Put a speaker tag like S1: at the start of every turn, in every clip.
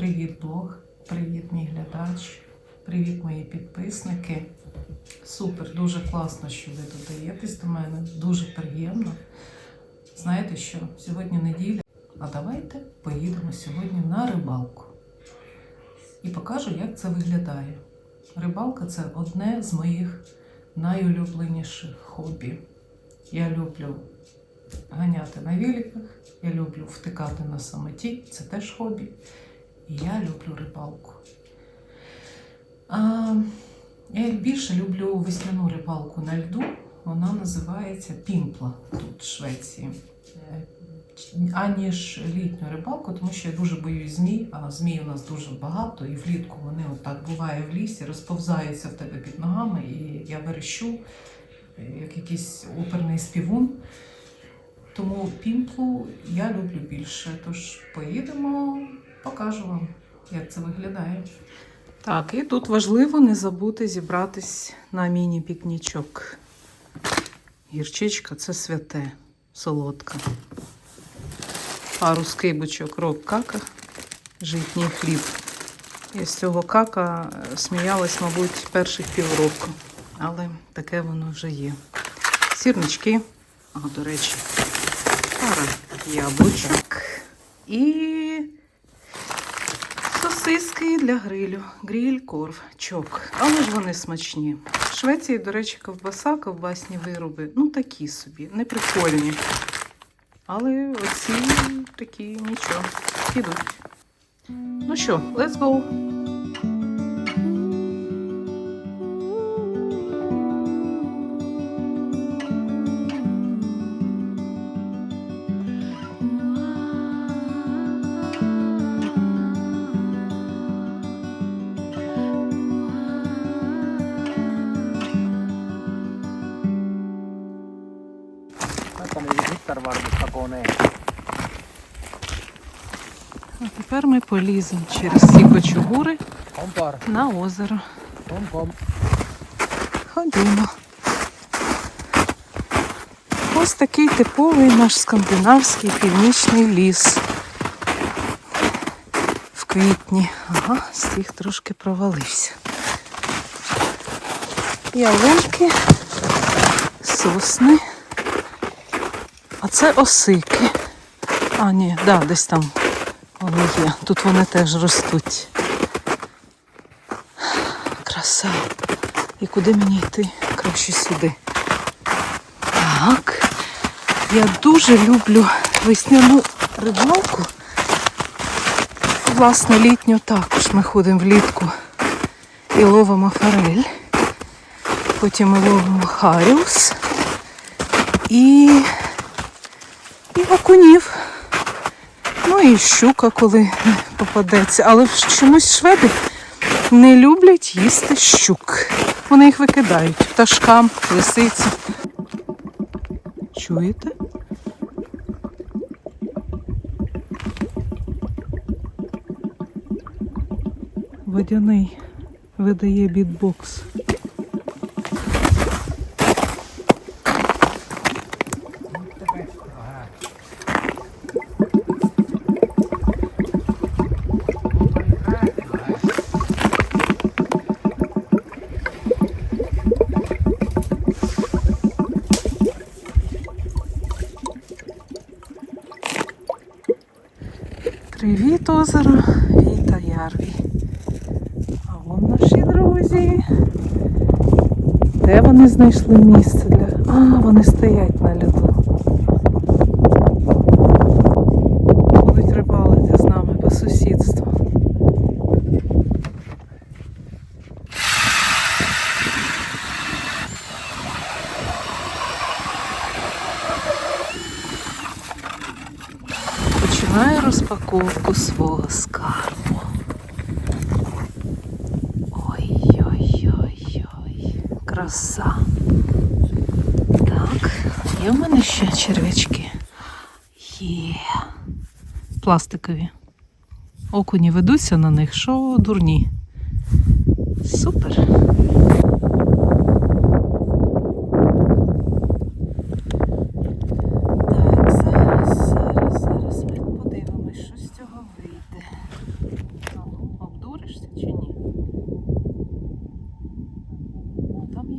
S1: Привіт, Бог, привіт, мій глядач, привіт, мої підписники. Супер, дуже класно, що ви додаєтесь до мене. Дуже приємно. Знаєте що? Сьогодні неділя, а давайте поїдемо сьогодні на рибалку. І покажу, як це виглядає. Рибалка це одне з моїх найулюбленіших хобі. Я люблю ганяти на великах, я люблю втикати на самоті, це теж хобі. Я люблю рибалку. А, я більше люблю весняну рибалку на льду. Вона називається пімпла тут, в Швеції. Е, Аніж літню рибалку, тому що я дуже боюсь змій, а змій у нас дуже багато, і влітку вони отак буває в лісі, розповзаються в тебе під ногами, і я верещу, е, як якийсь оперний співун. Тому пімплу я люблю більше. Тож поїдемо, покажу вам, як це виглядає. Так, і тут важливо не забути зібратись на міні-пікнічок. Гірчичка це святе, солодка. Пару скибочок рок кака, житній хліб. Я з цього кака е, сміялась, мабуть, перших півроку. Але таке воно вже є. Сірнички, а, до речі, пара яблучок і сосиски для грилю. гріль, корв, чок. Але ж вони смачні. В Швеції, до речі, ковбаса, ковбасні вироби, ну такі собі, не прикольні. Але оці такі нічого, підуть. Ну що, let's go! Ми поліземо через ці кочугури на озеро. Ходімо. Ось такий типовий наш скандинавський північний ліс. В квітні. Ага, стіг трошки провалився. Ялинки, сосни. А це осики. А, ні, да, десь там вони є. Тут вони теж ростуть. Краса. І куди мені йти? Краще сюди. Так. Я дуже люблю весняну рибалку. Власне, літню також ми ходимо влітку і ловимо форель. Потім ми ловимо харіус і, і окунів. І щука, коли попадеться. Але чомусь шведи не люблять їсти щук. Вони їх викидають пташкам, лисицям. Чуєте? Водяний видає бітбокс. Привіт, озеро і Ярві. А вон наші друзі. Де вони знайшли місце для. А, вони стоять на льоду. Будуть рибалити з нами по сусідству. Починаю розпаковку свого скарбу. Ой-ой-ой-ой. Краса. Так, є в мене ще черв'ячки. Є. Пластикові. Окуні ведуться на них, що дурні. Супер.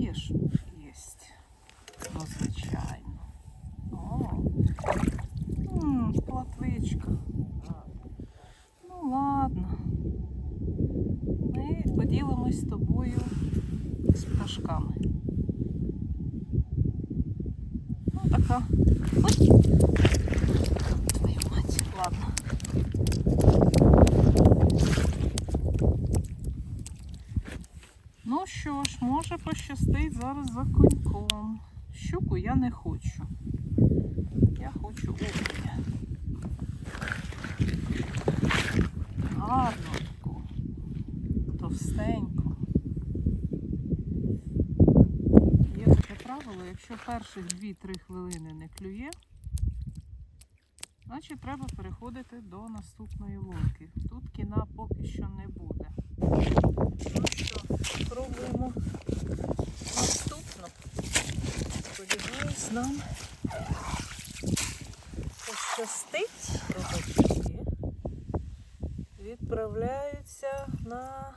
S1: Конечно. Пощастить зараз за коньком. Щуку я не хочу. Я хочу окуня. Гарну таку. Товстеньку. Є таке правило, якщо перших 2-3 хвилини не клює, значить треба переходити до наступної лунки. Тут кіна поки що не буде. Ну що, спробуємо. Сподіваюсь, нам пощастить. Відправляються на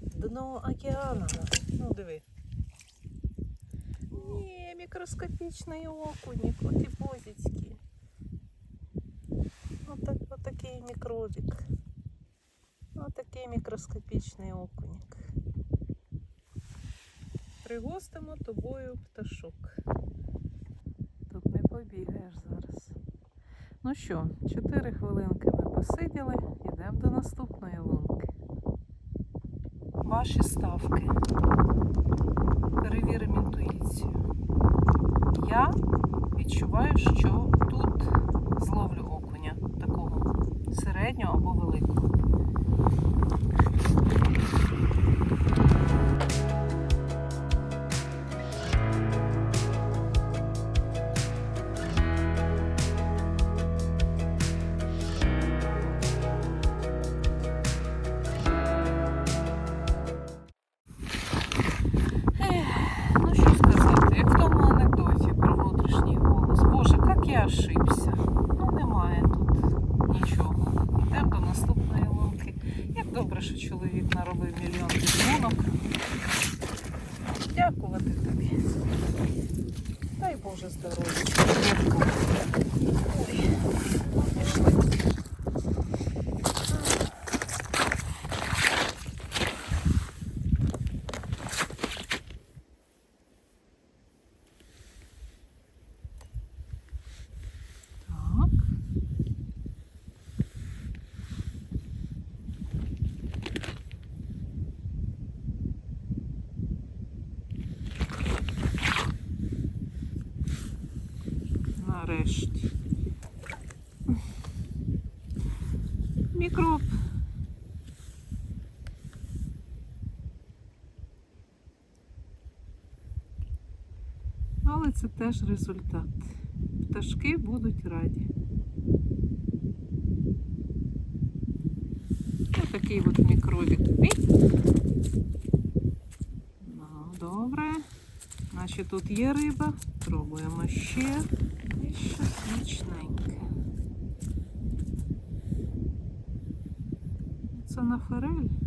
S1: дно океану. Ну, диви. Ні, мікроскопічний окунік, от і позицькі. Отак, отакий мікробік. Отакий мікроскопічний окунік. Пригостимо тобою пташок. Тут не побігаєш зараз. Ну що, 4 хвилинки ми посиділи, йдемо до наступної лунки. Ваші ставки. Перевіримо інтуїцію. Я відчуваю, що тут Thank you. Але це теж результат. Пташки будуть раді. Ось такий от мікробік. Ну, добре. Значить тут є риба. Пробуємо ще. І ще смачненьке. Це на форель.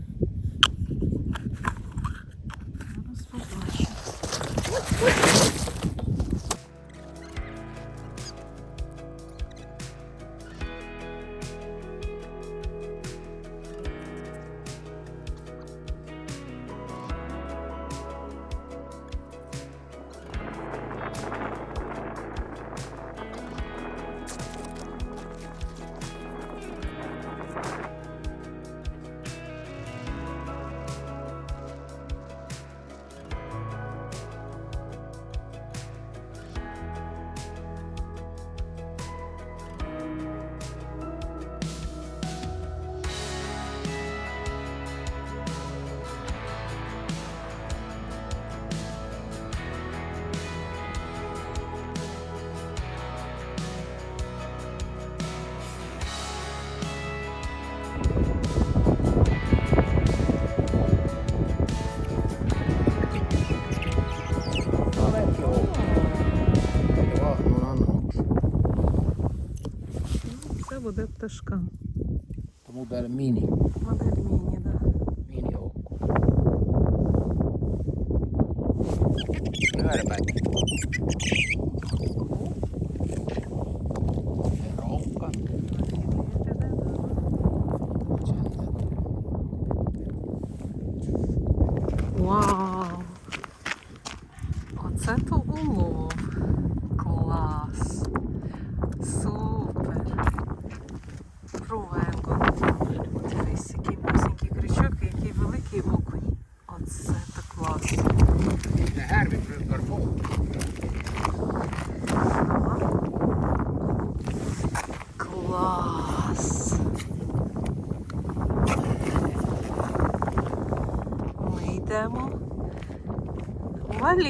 S1: Cascão. Estou
S2: a mudar a mini.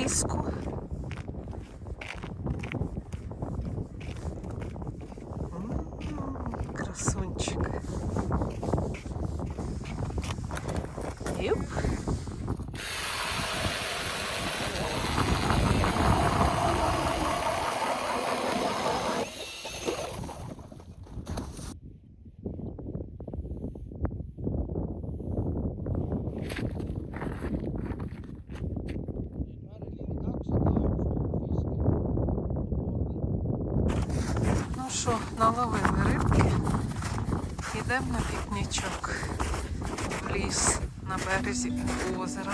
S1: please. Березі озера.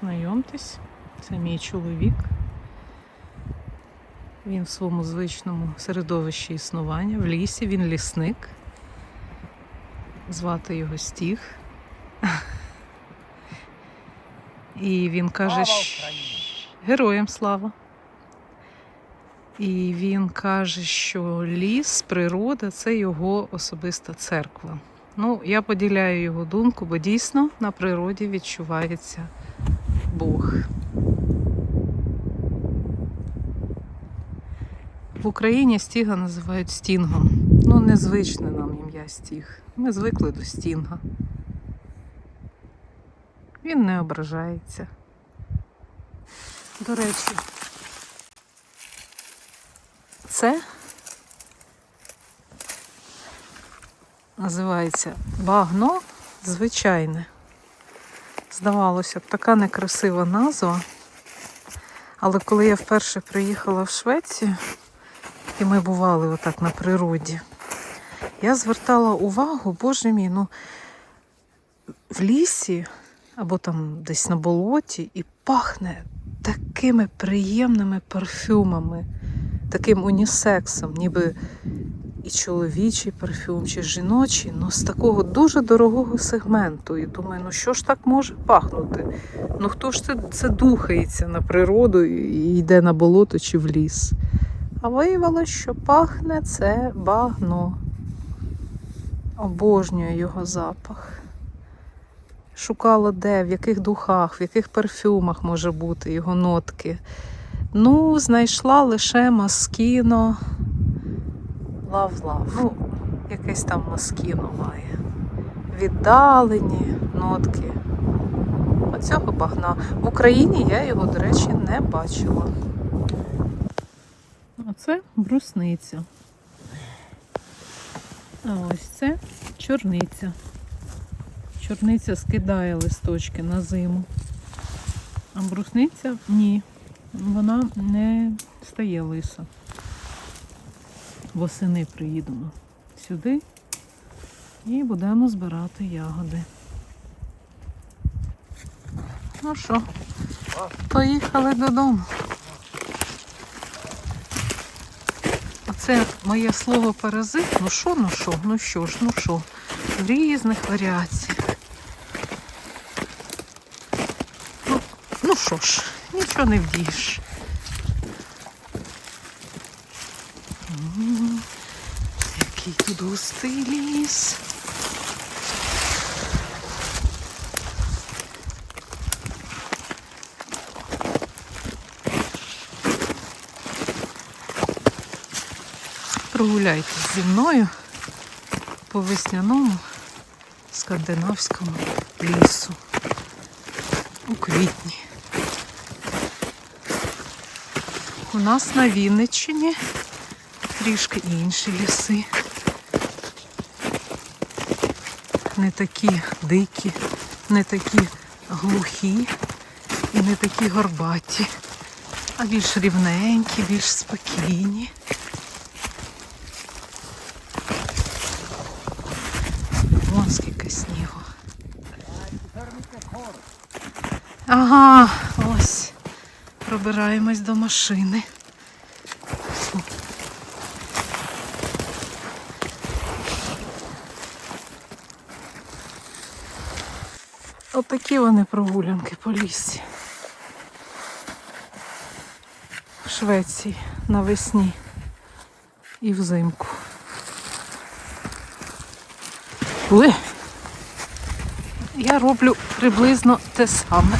S1: Знайомтесь, це мій чоловік. Він в своєму звичному середовищі існування, в лісі, він лісник. Звати його Стіг. І він каже, що... Героям слава. І він каже, що ліс, природа це його особиста церква. Ну, я поділяю його думку, бо дійсно на природі відчувається Бог. В Україні стіга називають стінгом. Ну, незвичне нам ім'я стіг. Ми звикли до стінга. Він не ображається. До речі, це називається багно звичайне. Здавалося б, така некрасива назва. Але коли я вперше приїхала в Швецію, і ми бували отак на природі, я звертала увагу, боже мій, ну в лісі або там десь на болоті і пахне такими приємними парфюмами, таким унісексом, ніби і чоловічий парфюм, чи жіночий, ну з такого дуже дорогого сегменту. І думаю, ну що ж так може пахнути? Ну хто ж це, це духається на природу і йде на болото чи в ліс? А виявилось, що пахне це багно. Обожнюю його запах. Шукала де, в яких духах, в яких парфюмах може бути його нотки. Ну, знайшла лише маскіно. Лав-лав. Ну, якесь там маскіно має. Віддалені нотки оцього багна. В Україні я його, до речі, не бачила. Оце брусниця. А ось це чорниця. Чорниця скидає листочки на зиму. А брусниця ні. Вона не стає лиса. Восени приїдемо сюди і будемо збирати ягоди. Ну що, поїхали додому. Оце моє слово паразит. Ну що, ну що, ну що ж, ну що, в різних варіаціях. Ну, ну що ж, нічого не вдієш. Густий ліс. Прогуляйтесь зі мною по весняному скандинавському лісу у квітні. У нас на Вінниччині трішки інші ліси. Не такі дикі, не такі глухі і не такі горбаті, а більш рівненькі, більш спокійні. Вон скільки снігу. Ага, ось. Пробираємось до машини. Отакі вони прогулянки по лісі. В Швеції навесні і взимку. Уе. Я роблю приблизно те саме.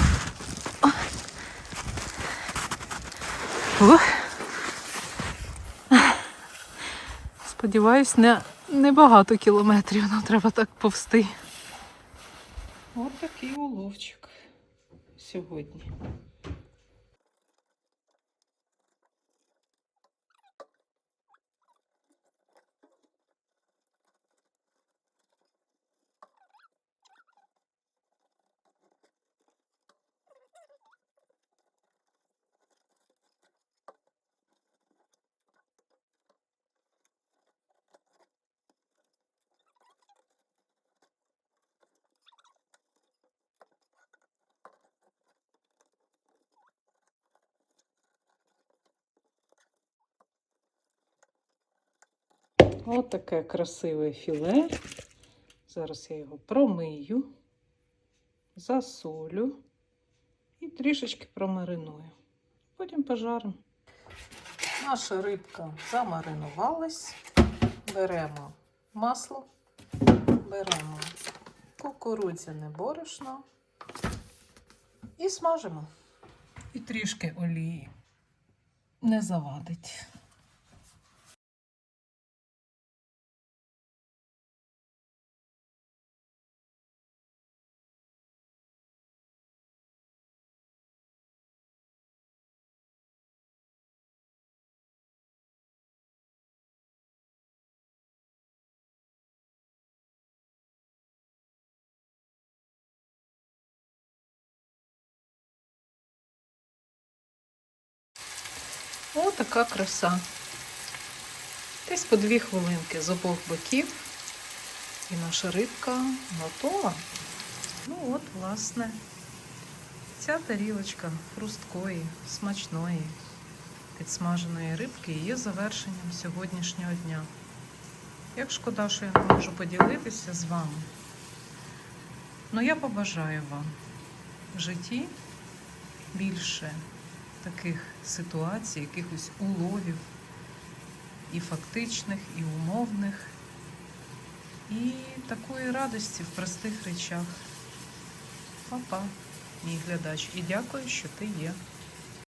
S1: Сподіваюсь, не, не багато кілометрів нам треба так повсти. От такий уловчик сьогодні. Ось таке красиве філе. Зараз я його промию, засолю і трішечки промариную. Потім пожаримо. Наша рибка замаринувалась. Беремо масло, беремо кукурудзяне борошно і смажимо. І трішки олії не завадить. Така краса. Десь по дві хвилинки з обох боків. І наша рибка готова. Ну от, власне, ця тарілочка хрусткої, смачної, підсмаженої рибки є завершенням сьогоднішнього дня. Як шкода, що я не можу поділитися з вами. Ну, я побажаю вам в житті більше таких ситуацій, якихось уловів, і фактичних, і умовних, і такої радості в простих речах. Папа, мій глядач, і дякую, що ти є.